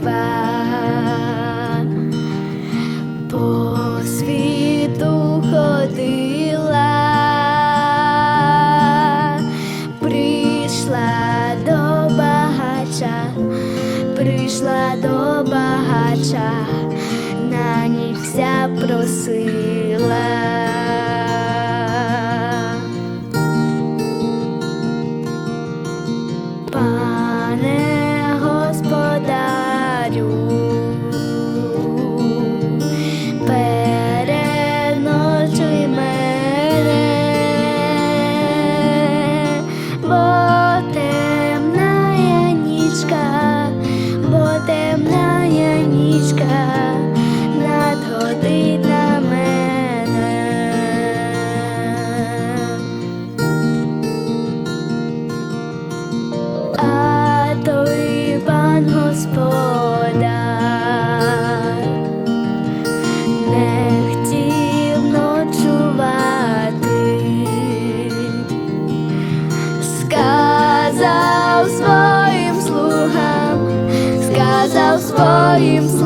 тебе по світу ходила, прийшла до багача, прийшла до багача, на них вся просила. сказав